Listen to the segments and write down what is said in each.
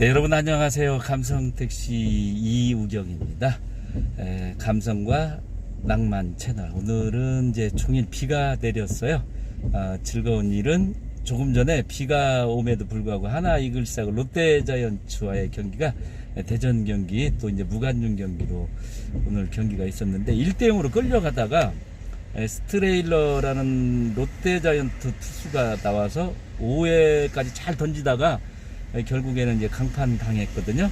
네, 여러분 안녕하세요. 감성택시 이우경입니다. 에, 감성과 낭만 채널. 오늘은 이제 종일 비가 내렸어요. 아, 즐거운 일은 조금 전에 비가 옴에도 불구하고 하나 이글스하고 롯데자이언츠와의 경기가 대전 경기 또 이제 무관중 경기로 오늘 경기가 있었는데 1대 0으로 끌려가다가 에, 스트레일러라는 롯데자이언트 투수가 나와서 5회까지 잘 던지다가 에, 결국에는 이제 강판 당했거든요.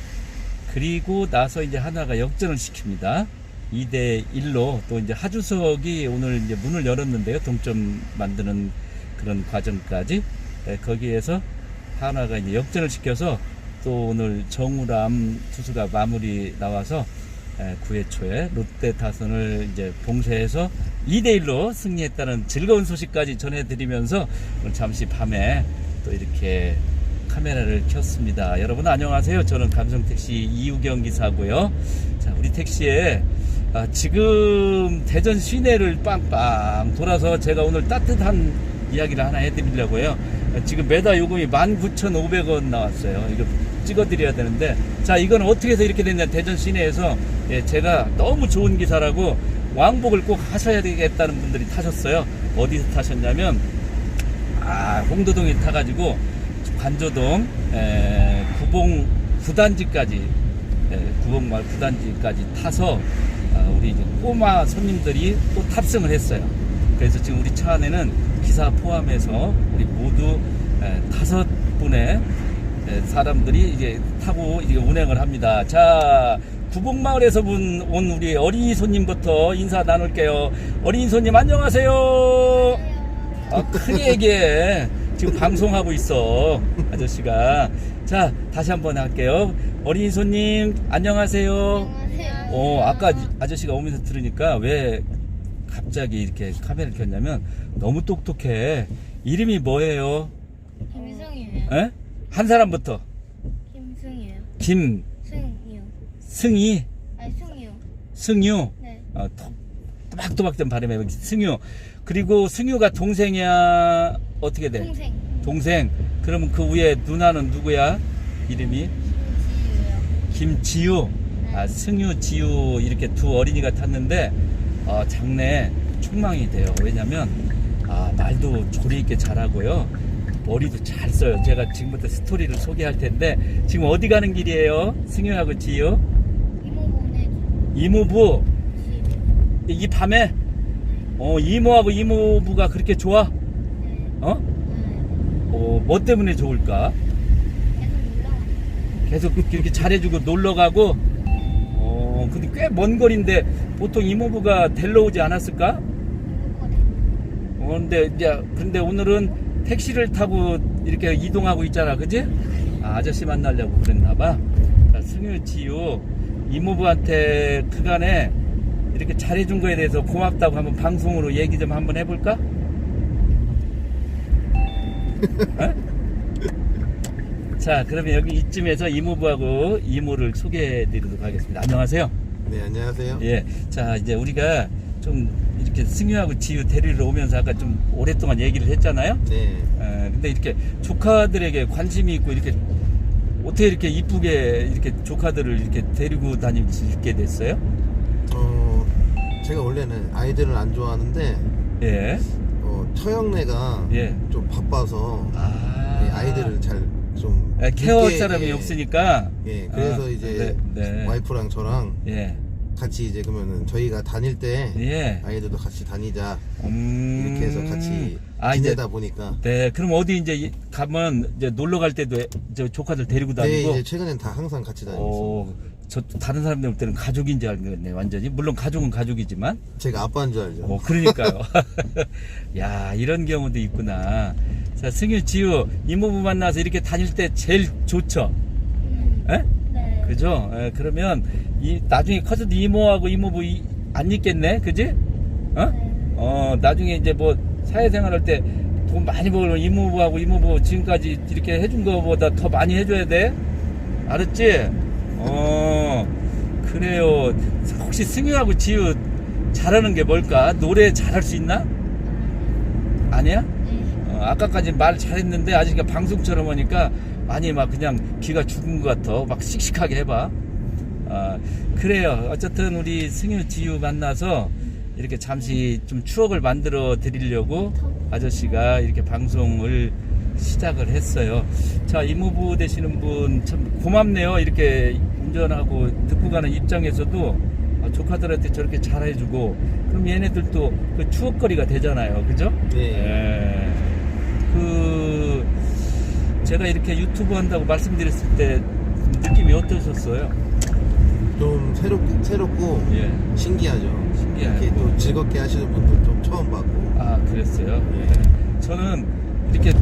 그리고 나서 이제 하나가 역전을 시킵니다. 2대 1로 또 이제 하주석이 오늘 이제 문을 열었는데요. 동점 만드는 그런 과정까지 에, 거기에서 하나가 이제 역전을 시켜서 또 오늘 정우람 투수가 마무리 나와서 9회 초에 롯데 타선을 이제 봉쇄해서 2대 1로 승리했다는 즐거운 소식까지 전해드리면서 잠시 밤에 또 이렇게 카메라를 켰습니다. 여러분 안녕하세요. 저는 감성택시 이우경 기사고요. 자, 우리 택시에 아, 지금 대전 시내를 빵빵 돌아서 제가 오늘 따뜻한 이야기를 하나 해드리려고요. 아, 지금 매달 요금이 19,500원 나왔어요. 이거 찍어드려야 되는데 자 이건 어떻게 해서 이렇게 됐냐 대전 시내에서 예, 제가 너무 좋은 기사라고 왕복을 꼭 하셔야 되겠다는 분들이 타셨어요. 어디서 타셨냐면 아 홍도동에 타가지고 관조동 에, 구봉 구단지까지 에, 구봉 마을 구단지까지 타서 아, 우리 이제 꼬마 손님들이 또 탑승을 했어요. 그래서 지금 우리 차 안에는 기사 포함해서 우리 모두 에, 다섯 분의 에, 사람들이 이제 타고 이제 운행을 합니다. 자, 구봉마을에서 분, 온 우리 어린이 손님부터 인사 나눌게요. 어린이 손님 안녕하세요. 아, 크게 얘기해. 지금 방송하고 있어. 아저씨가. 자, 다시 한번 할게요. 어린이 손님, 안녕하세요. 안녕하세요. 어, 아까 아저씨가 오면서 들으니까 왜 갑자기 이렇게 카메라를 켰냐면 너무 똑똑해. 이름이 뭐예요? 김승이에요. 에? 한 사람부터. 김승이에요. 김승희, 승이요. 아니 승이요. 승유. 네. 어, 또- 또박또박 좀 발음해. 승유. 그리고 승유가 동생이야. 어떻게 돼? 동생 동생. 그러면 그 위에 누나는 누구야? 이름이? 김지유. 아, 승유, 지유 이렇게 두 어린이가 탔는데 어, 장래 충망이 돼요. 왜냐면 아, 말도 조리 있게 잘하고요. 머리도 잘 써요. 제가 지금부터 스토리를 소개할 텐데 지금 어디 가는 길이에요? 승유하고 지유? 이모 보내줘. 이모부 집. 이 밤에 어, 이모하고 이모부가 그렇게 좋아? 네. 어? 네. 어, 뭐 때문에 좋을까? 계속 이렇게 잘해주고 놀러 가고 어 근데 꽤 먼 거리인데 보통 이모부가 데리러 오지 않았을까? 어 근데 이제 근데 오늘은 택시를 타고 이렇게 이동하고 있잖아 그지? 아, 아저씨 만나려고 그랬나 봐 자, 승유 지유 이모부한테 그간에 이렇게 잘해준 거에 대해서 고맙다고 한번 방송으로 얘기 좀 한번 해볼까? 어? 자 그러면 여기 이쯤에서 이모부하고 이모를 소개해 드리도록 하겠습니다 안녕하세요 네, 안녕하세요. 예, 자 이제 우리가 좀 이렇게 승유하고 지유 데리러 오면서 아까 좀 오랫동안 얘기를 했잖아요. 네. 에, 근데 이렇게 조카들에게 관심이 있고 이렇게 어떻게 이렇게 이쁘게 이렇게 조카들을 이렇게 데리고 다닐 수 있게 됐어요? 어, 제가 원래는 아이들을 안 좋아하는데, 예, 어, 처형네가 예. 좀 바빠서 아, 이 아이들을 잘 좀. 에, 케어 늦게, 사람이 예, 없으니까. 예, 그래서 아, 이제 네, 네. 와이프랑 저랑 예, 같이 이제 그러면은 저희가 다닐 때 예. 아이들도 같이 다니자 음, 이렇게 해서 같이 아, 이제 지내다 보니까 네, 그럼 어디 이제 이- 가면 이제 놀러 갈 때도 애- 저 조카들 데리고 네, 다니고. 이제 최근엔 다 항상 같이 다니고 오, 저 다른 사람들 볼 때는 가족인 줄 알겠네, 완전히. 물론 가족은 가족이지만. 제가 아빠인 줄 알죠. 어, 그러니까요. 야, 이런 경우도 있구나. 자, 승유, 지우, 이모부 만나서 이렇게 다닐 때 제일 좋죠? 음. 에? 네. 그죠? 에, 그러면, 이, 나중에 커서도 이모하고 이모부 이- 안 있겠네? 그지? 어? 네. 어, 나중에 이제 뭐, 사회생활 할 때 돈 많이 벌면 이모부하고 이모부 지금까지 이렇게 해준 거보다 더 많이 해줘야 돼? 알았지? 어, 그래요. 혹시 승유하고 지유 잘하는 게 뭘까? 노래 잘할 수 있나? 아니야? 네. 어, 아까까지 말 잘했는데 아직 방송처럼 하니까 아니 막 그냥 귀가 죽은 것 같아 막 씩씩하게 해봐 아 그래요 어쨌든 우리 승유 지유 만나서 이렇게 잠시 좀 추억을 만들어 드리려고 아저씨가 이렇게 방송을 시작을 했어요 자 이모부 되시는 분 참 고맙네요 이렇게 운전하고 듣고 가는 입장에서도 아, 조카들한테 저렇게 잘해주고 그럼 얘네들도 그 추억거리가 되잖아요 그죠? 네. 예. 그 제가 이렇게 유튜브 한다고 말씀드렸을 때 느낌이 어떠셨어요? 좀 새롭, 새롭고 예. 신기하죠. 신기하고. 이렇게 또 즐겁게 하시는 분들 좀 처음 봤고. 아 그랬어요. 예. 저는 이렇게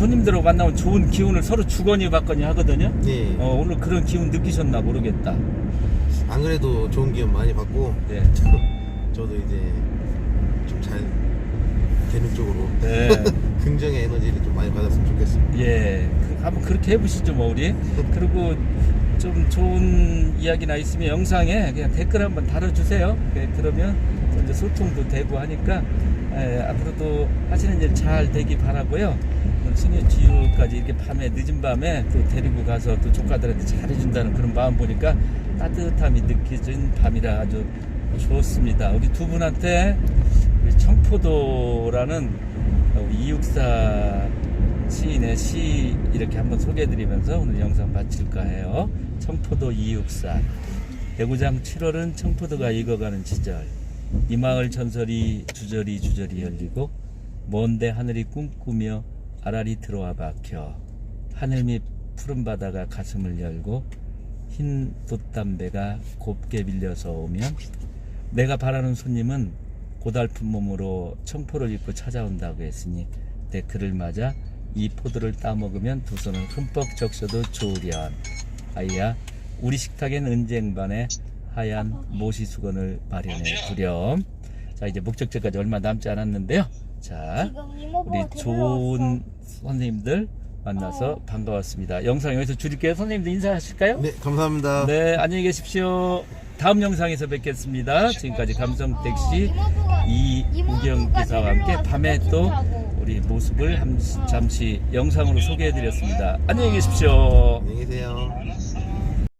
손님들하고 만나면 좋은 기운을 서로 주거니 받거니 하거든요. 네. 어, 오늘 그런 기운 느끼셨나 모르겠다. 안 그래도 좋은 기운 많이 받고 네. 저 도 이제 좀 잘 되는 쪽으로 네. 긍정의 에너지를 좀 많이 받았으면 좋겠습니다. 예, 그, 한번 그렇게 해보시죠, 뭐 우리. 그리고 좀 좋은 이야기나 있으면 영상에 그냥 댓글 한번 달아주세요. 예, 그러면 또 이제 소통도 되고 하니까 예, 앞으로도 하시는 일 잘 되기 바라고요. 승유 지유까지 이렇게 밤에 늦은 밤에 또 데리고 가서 또 조카들한테 잘해준다는 그런 마음 보니까 따뜻함이 느껴진 밤이라 아주 좋습니다. 우리 두 분한테 우리 청포도라는 이육사 시인의 시 이렇게 한번 소개해드리면서 오늘 영상 마칠까 해요. 청포도 이육사. 대구장 7월은 청포도가 익어가는 시절. 이 마을 전설이 주저리 주저리 열리고 먼데 하늘이 꿈꾸며 아라리 들어와 박혀 하늘 밑 푸른 바다가 가슴을 열고 흰 돛담배가 곱게 밀려서 오면 내가 바라는 손님은 고달픈 몸으로 청포를 입고 찾아온다고 했으니 내 그를 맞아 이 포도를 따먹으면 두 손을 흠뻑 적셔도 좋으련. 아이야 우리 식탁엔 은쟁반에 하얀 모시 수건을 마련해 두렴 자 이제 목적지까지 얼마 남지 않았는데요 자 우리 좋은. 선생님들 만나서 어. 반가웠습니다 영상 여기서 줄일게요 선생님들 인사하실까요? 네, 감사합니다. 네, 안녕히 계십시오. 다음 영상에서 뵙겠습니다. 지금까지 감성택시 이모부가 이우경 기사와 함께 밤에 또고 우리 모습을 함- 잠시 영상으로 소개해드렸습니다. 안녕히 계십시오. 안녕히 계세요.